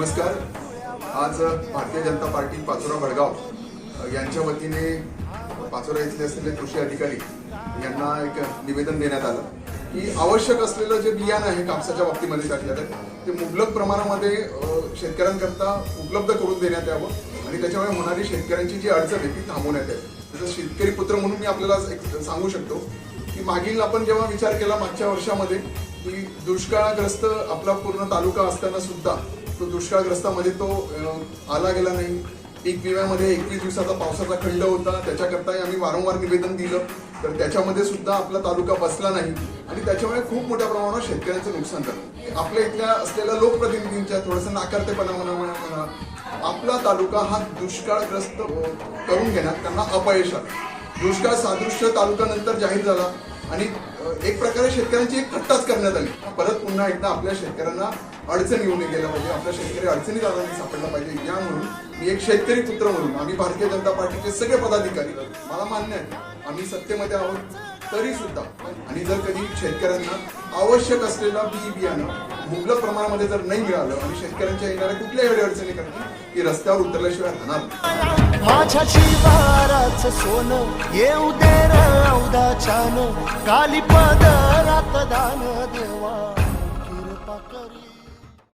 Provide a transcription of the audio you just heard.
नमस्कार. आज भारतीय जनता पार्टी पाचोरा भडगाव यांच्या वतीने पाचोरा इथले असलेले कृषी अधिकारी यांना एक निवेदन देण्यात आलं की आवश्यक असलेलं जे बियाणं आहे कापसाच्या बाबतीमध्ये टाकलेलं आहे ते मुबलक प्रमाणामध्ये शेतकऱ्यांकरता उपलब्ध करून देण्यात यावं आणि त्याच्यामुळे होणारी शेतकऱ्यांची जी अडचण आहे ती थांबवण्यात यावी. जसं शेतकरी पुत्र म्हणून मी आपल्याला एक सांगू शकतो की मागील आपण जेव्हा विचार केला मागच्या वर्षामध्ये की दुष्काळग्रस्त आपला पूर्ण तालुका असताना सुद्धा तो दुष्काळग्रस्तामध्ये तो आला गेला नाही. पीक विम्यामध्ये एकवीस दिवसाचा पावसाचा खंड होता. त्याच्याकरताही आम्ही वारंवार निवेदन दिलं. तर त्याच्यामध्ये सुद्धा आपला तालुका बसला नाही. आणि त्याच्यामुळे खूप मोठ्या प्रमाणावर शेतकऱ्यांचं नुकसान झालं. आपल्या इथल्या असलेल्या लोकप्रतिनिधींच्या थोडंसं नाकारतेपणा म्हणा म्हणा म्हणा आपला तालुका हा दुष्काळग्रस्त करून घेण्यात त्यांना अपयश आलं. दुष्काळ सादृश्य तालुका नंतर जाहीर झाला. आणि एक प्रकारे शेतकऱ्यांची एक थट्टाच करण्यात आली. परत पुन्हा एकदा आपल्या शेतकऱ्यांना अडचण येऊ नये गेल्या पाहिजे आपल्या शेतकरी अडचणीत आला सापडला पाहिजे. या म्हणून मी एक शेतकरी पुत्र म्हणून आम्ही भारतीय जनता पार्टीचे सगळे पदाधिकारी मला मान्य आहे आम्ही सत्तेमध्ये आहोत तरी सुद्धा आणि जर कधी शेतकऱ्यांना आवश्यक असलेला बी बियाणं मुबलक प्रमाणामध्ये जर नाही मिळालं आणि शेतकऱ्यांच्या येणाऱ्या कुठल्याही अडचणी करतील की रस्त्यावर उतरल्याशिवाय राहणार माझ्या शिवाराच सोनं येऊ दे राऊदा छान काली पदरात दान देवा.